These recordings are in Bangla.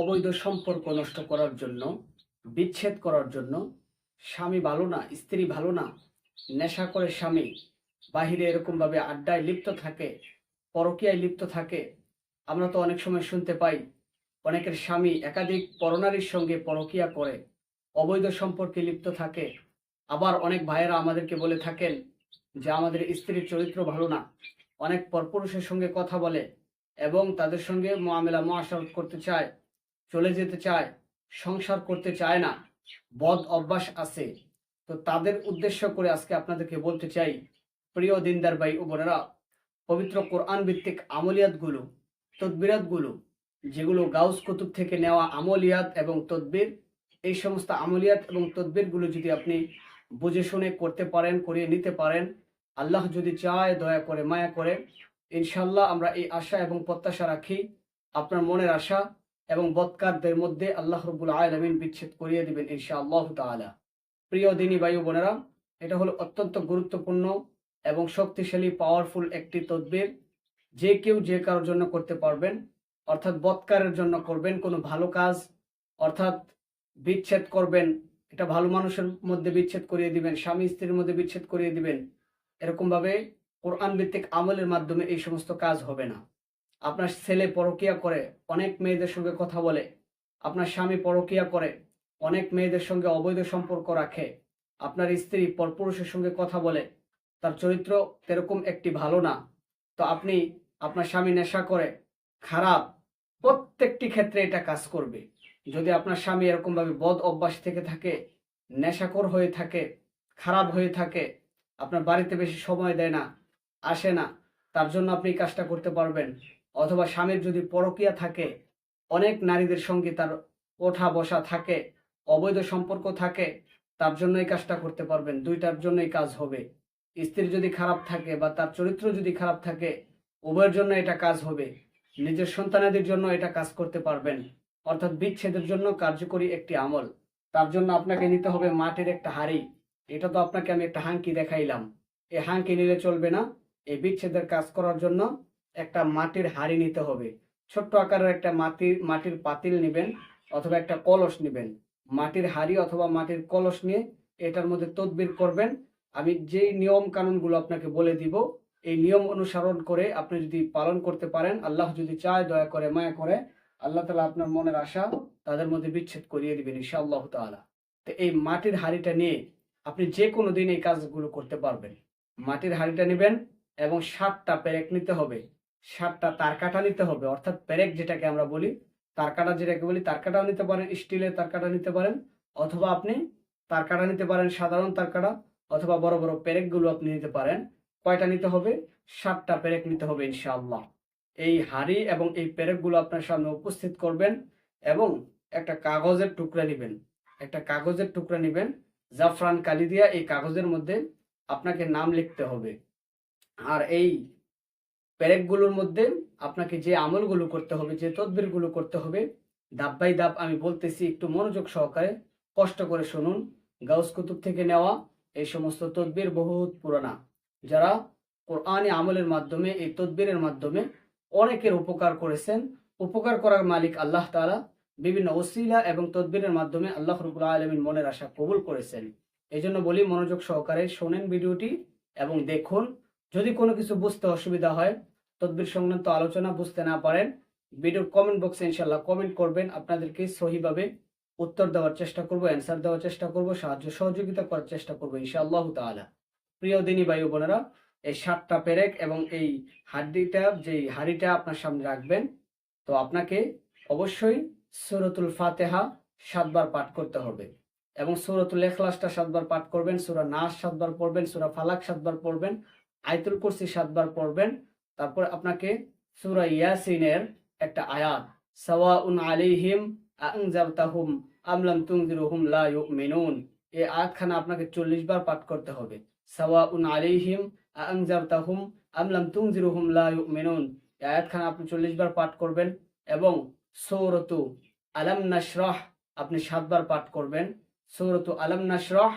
অবৈধ সম্পর্ক নষ্ট করার জন্য, বিচ্ছেদ করার জন্য, স্বামী ভালো না, স্ত্রী ভালো না, নেশা করে স্বামী, বাহিরে এরকমভাবে আড্ডায় লিপ্ত থাকে, পরকীয়ায় লিপ্ত থাকে, আমরা তো অনেক সময় শুনতে পাই, অনেকের স্বামী একাধিক পরনারীর সঙ্গে পরকীয়া করে, অবৈধ সম্পর্কে লিপ্ত থাকে, আবার অনেক ভাইয়েরা আমাদেরকে বলে থাকেন যে আমাদের স্ত্রীর চরিত্র ভালো না, অনেক পরপুরুষের সঙ্গে কথা বলে এবং তাদের সঙ্গে মোয়ামেলা মহাসারত করতে চায়। চলে যেতে চায়, সংসার করতে চায় না, বদ অভ্যাস আছে। তো তাদের উদ্দেশ্য করে আজকে আপনাদেরকে বলতে চাই, প্রিয় দিনদার ভাই ও বোনেরা, পবিত্র কোরআন ভিত্তিক আমলিয়াতগুলো, তদবিরাতগুলো, যেগুলো গাউস কুতুব থেকে নেওয়া আমলিয়াত এবং তদবির, এই সমস্ত আমলিয়াত এবং তদবিরগুলো যদি আপনি বুঝে শুনে করতে পারেন, করিয়ে নিতে পারেন, আল্লাহ যদি চায় দয়া করে মায়া করে ইনশাল্লাহ আমরা এই আশা এবং প্রত্যাশা রাখি। আপনার মনের আশা এবং বৎকারদের মধ্যে আল্লাহ রবুল আলমিন বিচ্ছেদ করিয়ে দিবেন ইনশা আল্লাহ তালা প্রিয় দিনী বায়ু বোনেরা, এটা হলো অত্যন্ত গুরুত্বপূর্ণ এবং শক্তিশালী পাওয়ারফুল একটি তদবির। যে কেউ যে কারোর জন্য করতে পারবেন, অর্থাৎ বৎকারের জন্য করবেন কোনো ভালো কাজ, অর্থাৎ বিচ্ছেদ করবেন, এটা ভালো মানুষের মধ্যে বিচ্ছেদ করিয়ে দিবেন, স্বামী স্ত্রীর মধ্যে বিচ্ছেদ করিয়ে দিবেন, এরকমভাবে কোরআন ভিত্তিক আমলের মাধ্যমে এই সমস্ত কাজ হবে না। আপনার ছেলে পরকিয়া করে, অনেক মেয়েদের সঙ্গে কথা বলে, আপনার স্বামী পরকিয়া করে, অনেক মেয়েদের সঙ্গে অবৈধ সম্পর্ক রাখে, আপনার স্ত্রী পরপুরুষের সঙ্গে কথা বলে, তার চরিত্র তেরকম একটি ভালো না। তো আপনি আপনার স্বামী নেশা করে, খারাপ, প্রত্যেকটি ক্ষেত্রে এটা কাজ করবে। যদি আপনার স্বামী এরকমভাবে বদ অভ্যাস থেকে থাকে নেশাকর হয়ে থাকে, খারাপ হয়ে থাকে, আপনার বাড়িতে বেশি সময় দেয় না, আসে না, তার জন্য আপনি কাজটা করতে পারবেন। অথবা স্বামীর যদি পরকিয়া থাকে, অনেক নারীদের সঙ্গে তার ওঠা বসা থাকে, অবৈধ সম্পর্ক থাকে, তার জন্য এই কাজটা করতে পারবেন, দুইটার জন্যই কাজ হবে। স্ত্রী যদি খারাপ থাকে বা তার চরিত্র যদি খারাপ থাকে, উভয়ের জন্য এটা কাজ হবে। নিজের সন্তানাদের জন্য এটা কাজ করতে পারবেন। অর্থাৎ বিচ্ছেদের জন্য কার্যকরী একটি আমল। তার জন্য আপনাকে নিতে হবে মাটির একটা হাড়ি। এটা তো আপনাকে আমি একটা হাঙ্কি দেখাইলাম। এই হাঙ্কি নিলে চলবে না। এই বিচ্ছেদের কাজ করার জন্য একটা মাটির হাড়ি নিতে হবে। ছোট্ট আকারের একটা মাটির মাটির পাতিল নেবেন অথবা একটা কলস নেবেন। মাটির হাড়ি অথবা মাটির কলস নিয়ে এটার মধ্যে তদবির করবেন। আমি যেই নিয়ম কানুনগুলো আপনাকে বলে দিব, এই নিয়ম অনুসরণ করে আপনি যদি পালন করতে পারেন, আল্লাহ যদি চায় দয়া করে মায়া করে, আল্লাহ তালা আপনার মনের আশা তাদের মধ্যে বিচ্ছেদ করিয়ে দিবেন ইনশাআল্লাহ তাআলা। তো এই মাটির হাড়িটা নিয়ে আপনি যে কোনো দিন এই কাজগুলো করতে পারবেন। মাটির হাড়িটা নেবেন এবং সাতটা পেরেক নিতে হবে। সাতটা তারকাটা নিতে হবে। অর্থাৎ পেরেক যেটাকে আমরা বলি তারকাটা যেটাকে বলি তারকাটাও নিতে পারেন, স্টিলের তারকাটা নিতে পারেন, অথবা আপনি তারকাটা নিতে পারেন, সাধারণ তারকাটা অথবা বড় বড় পেরেকগুলো আপনি নিতে পারেন। কয়টা নিতে হবে? সাতটা পেরেক নিতে হবে ইনশাআল্লাহ। এই হাড়ি এবং এই পেরেকগুলো আপনার সামনে উপস্থিত করবেন এবং একটা কাগজের টুকরা নেবেন। একটা কাগজের টুকরা নেবেন, জাফরান কালি দিয়া এই কাগজের মধ্যে আপনাকে নাম লিখতে হবে। আর এই প্যারেকগুলোর মধ্যে আপনাকে যে আমলগুলো করতে হবে, যে তদবিরগুলো করতে হবে, ধাপ বাই ধাপ আমি বলতেছি একটু মনোযোগ সহকারে কষ্ট করে শুনুন। গাউস কুতুব থেকে নেওয়া এই সমস্ত তদবির বহুত পুরানা। যারা কোরআনে আমলের মাধ্যমে, এই তদবিরের মাধ্যমে অনেকের উপকার করেছেন, উপকার করার মালিক আল্লাহ তালা বিভিন্ন ওসিলা এবং তদবিরের মাধ্যমে আল্লাহ রবুল্লা আলমিন মনের আশা কবুল করেছেন। এই জন্য বলি মনোযোগ সহকারে শোনেন ভিডিওটি এবং দেখুন। যদি কোনো কিছু বুঝতে অসুবিধা হয় তদবির সংক্রান্ত আলোচনা বুঝতে না পারেন, ভিডিওর কমেন্ট বক্সে ইনশাল্লাহ কমেন্ট করবেন। আপনাদেরকে সহিভাবে উত্তর দেওয়ার চেষ্টা করব অ্যান্সার দেওয়ার চেষ্টা করব, সাহায্য সহযোগিতা করার চেষ্টা করব ইনশাআল্লাহ তাআলা। প্রিয় দিনী ভাই বোনেরা, এই সাতটা পেরেক এবং এই হাড্ডিটা যে হাড়িটা আপনার সামনে রাখবেন, তো আপনাকে অবশ্যই সুরতুল ফাতেহা সাতবার পাঠ করতে হবে এবং সুরতুল এখলাসটা সাতবার পাঠ করবেন, সুরা নাস সাতবার পড়বেন, সুরা ফালাক সাতবার পড়বেন, আয়তুল কুরসি সাতবার পড়বেন তারপর আপনাকে সুরা ইয়াসিনের একটা আয়াত সাওয়া উন আলিহিম আংজারতাহুম আমলাম তুংজিরুহুম লা ইউমিনুন। এই আয়াতখানা আপনাকে চল্লিশ বার পাঠ করতে হবে। সাওয়া উন আলিহিম আংজারতাহুম আমলাম তুংজিরুহুম লা ইউমিনুন। এই আয়াতখানা আপনি চল্লিশ বার পাঠ করবেন এবং সৌরতু আলাম নাশরাহ আপনি সাতবার পাঠ করবেন। সৌরতু আলাম নাশরাহ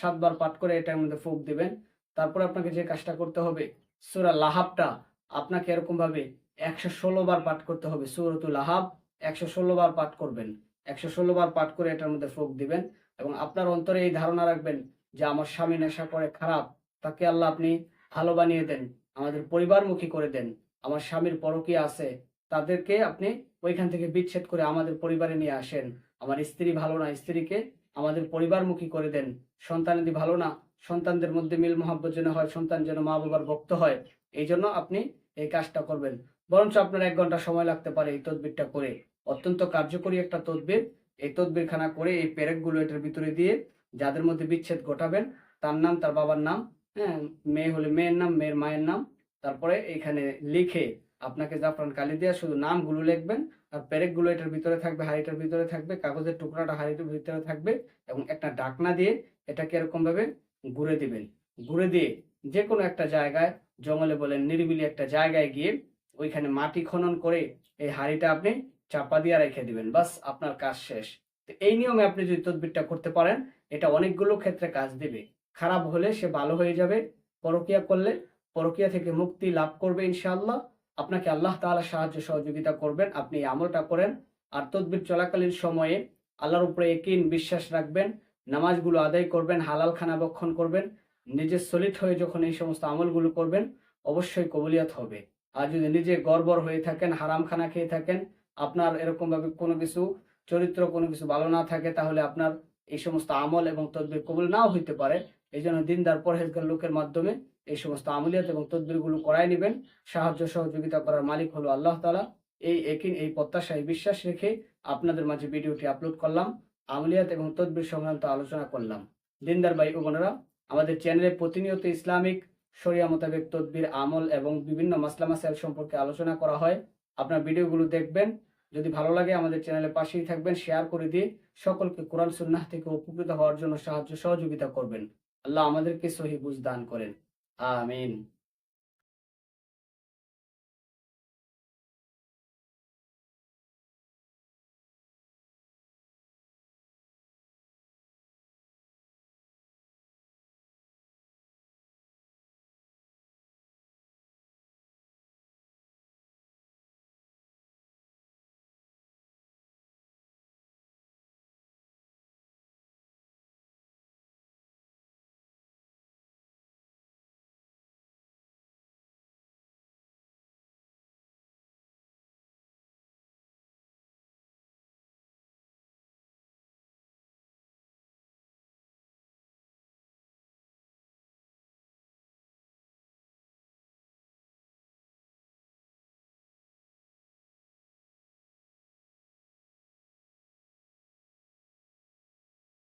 সাতবার পাঠ করে এটার মধ্যে ফুক দিবেন। তারপর আপনাকে যে কাজটা করতে হবে, সুরা লাহাবটা আপনাকে এরকম ভাবে একশো ষোলো বার পাঠ করতে হবে, সৌরতুল লাহাব একশো ষোলো বার পাঠ করবেন। একশো ষোলো বার পাঠ করে এটার মধ্যে ফোক দিবেন এবং আপনার অন্তরে এই ধারণা রাখবেন যে আমার স্বামী নেশা করে খারাপ, তাকে আল্লাহ আপনি ভালো বানিয়ে দেন, আমাদের পরিবারমুখী করে দেন, আমার স্বামীর পরকীয়া আছে, তাদেরকে আপনি ওইখান থেকে বিচ্ছেদ করে আমাদের পরিবারে নিয়ে আসেন। আমার স্ত্রী ভালো না, স্ত্রীকে আমাদের পরিবারমুখী করে দেন। সন্তানাদি ভালো না, সন্তানদের মধ্যে মিল মহাব্বত যেন হয়, সন্তান যেন মা বাবার ভক্ত হয় এই জন্য আপনি এই কাজটা করবেন। বরঞ্চ আপনার এক ঘণ্টা সময় লাগতে পারে এই তদবিরটা করে। অত্যন্ত কার্যকরী একটা তদবির। এই তদবির খানা করে এই পেরেকগুলো এটার ভিতরে দিয়ে যাদের মধ্যে বিচ্ছেদ ঘটাবেন, তার নাম, তার বাবার নাম হ্যাঁ মেয়ে হলে মেয়ের নাম, মেয়ের মায়ের নাম, তারপরে এখানে লিখে আপনাকে জাফরান কালি দিয়ে শুধু নামগুলো লিখবেন আর পেরেকগুলো এটার ভিতরে থাকবে, হাড়িটার ভিতরে থাকবে, কাগজের টুকরাটা হাড়িটার ভিতরে থাকবে এবং একটা ডাকনা দিয়ে এটাকে এরকমভাবে ঘুরে দিবেন। ঘুরে দিয়ে যে কোনো একটা জায়গায় জঙ্গলে বলেন, নিরিবিলি একটা জায়গায় গিয়ে ওইখানে মাটি খনন করে এই হাড়িটা আপনি চাপা দিয়ে রেখে দিবেন। বাস, আপনার কাজ শেষ। তো এই নিয়মে আপনি যদি তদবিরটা করতে পারেন, এটা অনেকগুলো ক্ষেত্রে কাজ দেবে। খারাপ হলে সে ভালো হয়ে যাবে, পরকিয়া করলে পরকিয়া থেকে মুক্তি লাভ করবে ইনশাআল্লাহ। আপনাকে আল্লাহ তাআলা সাহায্য সহযোগিতা করবেন, আপনি এই আমলটা করেন। আর তদবির চলাকালীন সময়ে আল্লাহর উপরে একিন বিশ্বাস রাখবেন, নামাজগুলো আদায় করবেন, হালাল খানা বক্ষণ করবেন। নিজে সলিড হয়ে যখন এই সমস্ত আমলগুলো করবেন, অবশ্যই কবুলিয়াত হবে। আর যদি নিজে গড়বড় হয়ে থাকেন হারাম খানা খেয়ে থাকেন, আপনার এরকমভাবে কোনো কিছু চরিত্র, কোনো কিছু ভালো না থাকে, তাহলে আপনার এই সমস্ত আমল এবং তদবির কবুল নাও হইতে পারে। এই জন্য দিনদার, পরহেজগার লোকের মাধ্যমে এই সমস্ত আমলিয়াত এবং তদবিরগুলো করায় নেবেন। সাহায্য, সহযোগিতা করার মালিক হলো আল্লাহ তালা এই একিন, এই প্রত্যাশায় বিশ্বাস রেখে আপনাদের মাঝে ভিডিওটি আপলোড করলাম, আমলিয়াত এবং তদবির সংক্রান্ত আলোচনা করলাম। দিনদার ভাই ও বোনেরা আমাদের চ্যানেলে প্রতিনিয়ত ইসলামিক শরিয়া মোতাবেক তদবির, আমল এবং বিভিন্ন মাসলা মাসাইল সম্পর্কে আলোচনা করা হয়। আপনার ভিডিওগুলো দেখবেন। যদি ভালো লাগে আমাদের চ্যানেলে পাশেই থাকবেন, শেয়ার করে দিয়ে সকলকে কোরআন সুন্নাহ থেকে উপকৃত হওয়ার জন্য সাহায্য সহযোগিতা করবেন। আল্লাহ আমাদেরকে সহি বুঝ দান করেন। আমিন।